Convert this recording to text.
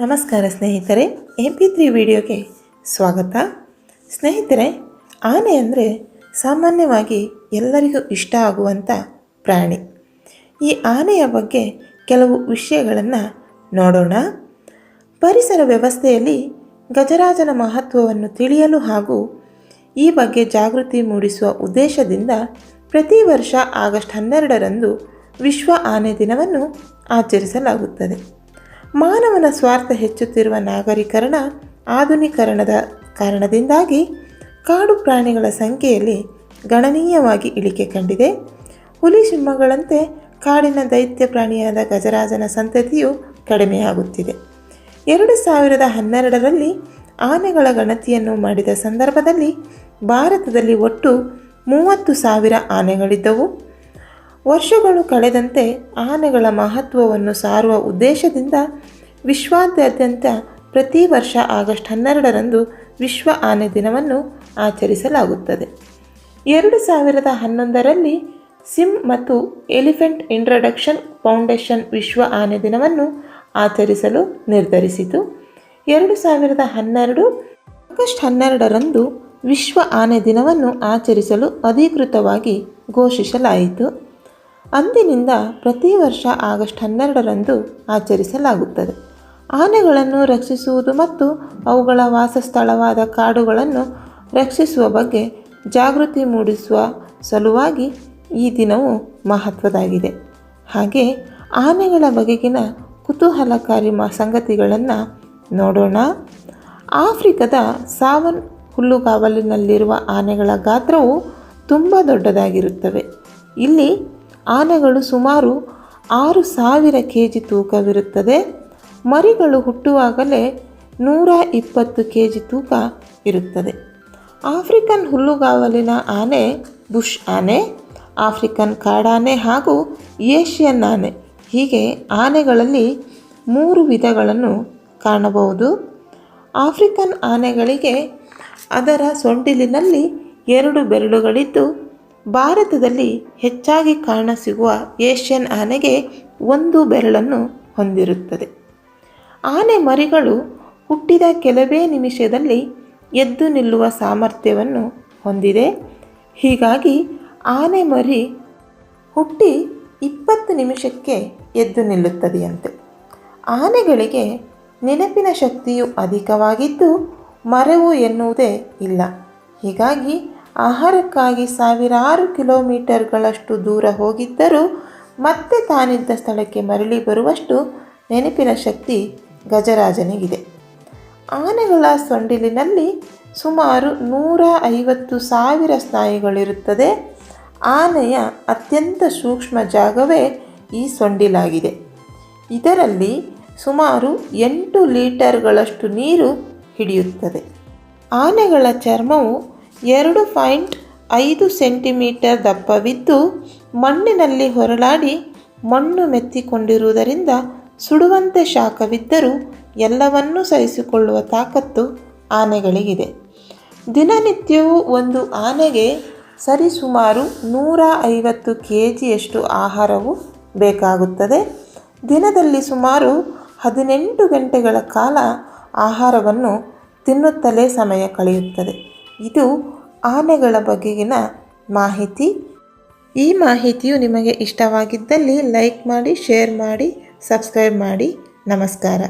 ನಮಸ್ಕಾರ ಸ್ನೇಹಿತರೆ, M P three ವಿಡಿಯೋಗೆ ಸ್ವಾಗತ. ಸ್ನೇಹಿತರೆ, ಆನೆ ಅಂದರೆ ಸಾಮಾನ್ಯವಾಗಿ ಎಲ್ಲರಿಗೂ ಇಷ್ಟ ಆಗುವಂಥ ಪ್ರಾಣಿ. ಈ ಆನೆಯ ಬಗ್ಗೆ ಕೆಲವು ವಿಷಯಗಳನ್ನು ನೋಡೋಣ. ಪರಿಸರ ವ್ಯವಸ್ಥೆಯಲ್ಲಿ ಗಜರಾಜನ ಮಹತ್ವವನ್ನು ತಿಳಿಯಲು ಹಾಗೂ ಈ ಬಗ್ಗೆ ಜಾಗೃತಿ ಮೂಡಿಸುವ ಉದ್ದೇಶದಿಂದ ಪ್ರತಿ ವರ್ಷ ಆಗಸ್ಟ್ ಹನ್ನೆರಡರಂದು ವಿಶ್ವ ಆನೆ ದಿನವನ್ನು ಆಚರಿಸಲಾಗುತ್ತದೆ. ಮಾನವನ ಸ್ವಾರ್ಥ ಹೆಚ್ಚುತ್ತಿರುವ ನಾಗರೀಕರಣ ಆಧುನೀಕರಣದ ಕಾರಣದಿಂದಾಗಿ ಕಾಡು ಪ್ರಾಣಿಗಳ ಸಂಖ್ಯೆಯಲ್ಲಿ ಗಣನೀಯವಾಗಿ ಇಳಿಕೆ ಕಂಡಿದೆ. ಹುಲಿ ಸಿಂಹಗಳಂತೆ ಕಾಡಿನ ದೈತ್ಯ ಪ್ರಾಣಿಯಾದ ಗಜರಾಜನ ಸಂತತಿಯು ಕಡಿಮೆಯಾಗುತ್ತಿದೆ. ಎರಡು ಸಾವಿರದ ಹನ್ನೆರಡರಲ್ಲಿ ಆನೆಗಳ ಗಣತಿಯನ್ನು ಮಾಡಿದ ಸಂದರ್ಭದಲ್ಲಿ ಭಾರತದಲ್ಲಿ ಒಟ್ಟು ಮೂವತ್ತು ಸಾವಿರ ಆನೆಗಳಿದ್ದವು. ವರ್ಷಗಳು ಕಳೆದಂತೆ ಆನೆಗಳ ಮಹತ್ವವನ್ನು ಸಾರುವ ಉದ್ದೇಶದಿಂದ ವಿಶ್ವಾದ್ಯಂತ ಪ್ರತಿ ವರ್ಷ ಆಗಸ್ಟ್ ಹನ್ನೆರಡರಂದು ವಿಶ್ವ ಆನೆ ದಿನವನ್ನು ಆಚರಿಸಲಾಗುತ್ತದೆ. ಎರಡು ಸಾವಿರದ ಹನ್ನೊಂದರಲ್ಲಿ ಸಿಮ್ ಮತ್ತು ಎಲಿಫೆಂಟ್ ಇಂಟ್ರಡಕ್ಷನ್ ಫೌಂಡೇಶನ್ ವಿಶ್ವ ಆನೆ ದಿನವನ್ನು ಆಚರಿಸಲು ನಿರ್ಧರಿಸಿತು. ಎರಡು ಸಾವಿರದ ಹನ್ನೆರಡು ಆಗಸ್ಟ್ ಹನ್ನೆರಡರಂದು ವಿಶ್ವ ಆನೆ ದಿನವನ್ನು ಆಚರಿಸಲು ಅಧಿಕೃತವಾಗಿ ಘೋಷಿಸಲಾಯಿತು. ಅಂದಿನಿಂದ ಪ್ರತಿ ವರ್ಷ ಆಗಸ್ಟ್ ಹನ್ನೆರಡರಂದು ಆಚರಿಸಲಾಗುತ್ತದೆ. ಆನೆಗಳನ್ನು ರಕ್ಷಿಸುವುದು ಮತ್ತು ಅವುಗಳ ವಾಸಸ್ಥಳವಾದ ಕಾಡುಗಳನ್ನು ರಕ್ಷಿಸುವ ಬಗ್ಗೆ ಜಾಗೃತಿ ಮೂಡಿಸುವ ಸಲುವಾಗಿ ಈ ದಿನವು ಮಹತ್ವದಾಗಿದೆ. ಹಾಗೆ ಆನೆಗಳ ಬಗೆಗಿನ ಕುತೂಹಲಕಾರಿ ಮ ಸಂಗತಿಗಳನ್ನು ನೋಡೋಣ. ಆಫ್ರಿಕದ ಸಾವನ್ ಹುಲ್ಲುಗಾವಲಿನಲ್ಲಿರುವ ಆನೆಗಳ ಗಾತ್ರವು ತುಂಬ ದೊಡ್ಡದಾಗಿರುತ್ತವೆ. ಇಲ್ಲಿ ಆನೆಗಳು ಸುಮಾರು ಆರು ಸಾವಿರ ಕೆ ಜಿ ತೂಕವಿರುತ್ತದೆ. ಮರಿಗಳು ಹುಟ್ಟುವಾಗಲೇ ನೂರ ಇಪ್ಪತ್ತು ಕೆ ಜಿ ತೂಕ ಇರುತ್ತದೆ. ಆಫ್ರಿಕನ್ ಹುಲ್ಲುಗಾವಲಿನ ಆನೆ ಬುಷ್ ಆನೆ, ಆಫ್ರಿಕನ್ ಕಾಡಾನೆ ಹಾಗೂ ಏಷ್ಯನ್ ಆನೆ. ಹೀಗೆ ಆನೆಗಳಲ್ಲಿ ಮೂರು ವಿಧಗಳನ್ನು ಕಾಣಬಹುದು. ಆಫ್ರಿಕನ್ ಆನೆಗಳಿಗೆ ಅದರ ಸೊಂಡಿಲಿನಲ್ಲಿ ಎರಡು ಬೆರಳುಗಳಿದ್ದು ಭಾರತದಲ್ಲಿ ಹೆಚ್ಚಾಗಿ ಕಾಣಸಿಗುವ ಏಷ್ಯನ್ ಆನೆಗೆ ಒಂದು ಬೆರಳನ್ನು ಹೊಂದಿರುತ್ತದೆ. ಆನೆ ಮರಿಗಳು ಹುಟ್ಟಿದ ಕೆಲವೇ ನಿಮಿಷದಲ್ಲಿ ಎದ್ದು ನಿಲ್ಲುವ ಸಾಮರ್ಥ್ಯವನ್ನು ಹೊಂದಿದೆ. ಹೀಗಾಗಿ ಆನೆ ಮರಿ ಹುಟ್ಟಿ ಇಪ್ಪತ್ತು ನಿಮಿಷಕ್ಕೆ ಎದ್ದು ನಿಲ್ಲುತ್ತದೆಯಂತೆ. ಆನೆಗಳಿಗೆ ನೆನಪಿನ ಶಕ್ತಿಯು ಅಧಿಕವಾಗಿದ್ದು ಮರವು ಎನ್ನುವುದೇ ಇಲ್ಲ. ಹೀಗಾಗಿ ಆಹಾರಕ್ಕಾಗಿ ಸಾವಿರಾರು ಕಿಲೋಮೀಟರ್ಗಳಷ್ಟು ದೂರ ಹೋಗಿದ್ದರೂ ಮತ್ತೆ ತಾನಿದ್ದ ಸ್ಥಳಕ್ಕೆ ಮರಳಿ ಬರುವಷ್ಟು ನೆನಪಿನ ಶಕ್ತಿ ಗಜರಾಜನಿಗಿದೆ. ಆನೆಗಳ ಸೊಂಡಿಲಿನಲ್ಲಿ ಸುಮಾರು ನೂರ ಐವತ್ತು ಸಾವಿರ ಸ್ನಾಯುಗಳಿರುತ್ತದೆ. ಆನೆಯ ಅತ್ಯಂತ ಸೂಕ್ಷ್ಮ ಜಾಗವೇ ಈ ಸೊಂಡಿಲಾಗಿದೆ. ಇದರಲ್ಲಿ ಸುಮಾರು ಎಂಟು ಲೀಟರ್ಗಳಷ್ಟು ನೀರು ಹಿಡಿಯುತ್ತದೆ. ಆನೆಗಳ ಚರ್ಮವು ಎರಡು ಪಾಯಿಂಟ್ ಐದು ಸೆಂಟಿಮೀಟರ್ ದಪ್ಪವಿದ್ದು ಮಣ್ಣಿನಲ್ಲಿ ಹೊರಳಾಡಿ ಮಣ್ಣು ಮೆತ್ತಿಕೊಂಡಿರುವುದರಿಂದ ಸುಡುವಂತೆ ಶಾಖವಿದ್ದರೂ ಎಲ್ಲವನ್ನೂ ಸಹಿಸಿಕೊಳ್ಳುವ ತಾಕತ್ತು ಆನೆಗಳಿಗಿದೆ. ದಿನನಿತ್ಯವೂ ಒಂದು ಆನೆಗೆ ಸರಿಸುಮಾರು ನೂರ ಐವತ್ತು ಕೆ ಜಿಯಷ್ಟು ಆಹಾರವು ಬೇಕಾಗುತ್ತದೆ. ದಿನದಲ್ಲಿ ಸುಮಾರು ಹದಿನೆಂಟು ಗಂಟೆಗಳ ಕಾಲ ಆಹಾರವನ್ನು ತಿನ್ನುತ್ತಲೇ ಸಮಯ ಕಳೆಯುತ್ತದೆ. ಇದು ಆನೆಗಳ ಬಗೆಗಿನ ಮಾಹಿತಿ. ಈ ಮಾಹಿತಿಯು ನಿಮಗೆ ಇಷ್ಟವಾಗಿದ್ದಲ್ಲಿ ಲೈಕ್ ಮಾಡಿ, ಶೇರ್ ಮಾಡಿ, ಸಬ್ಸ್ಕ್ರೈಬ್ ಮಾಡಿ. ನಮಸ್ಕಾರ.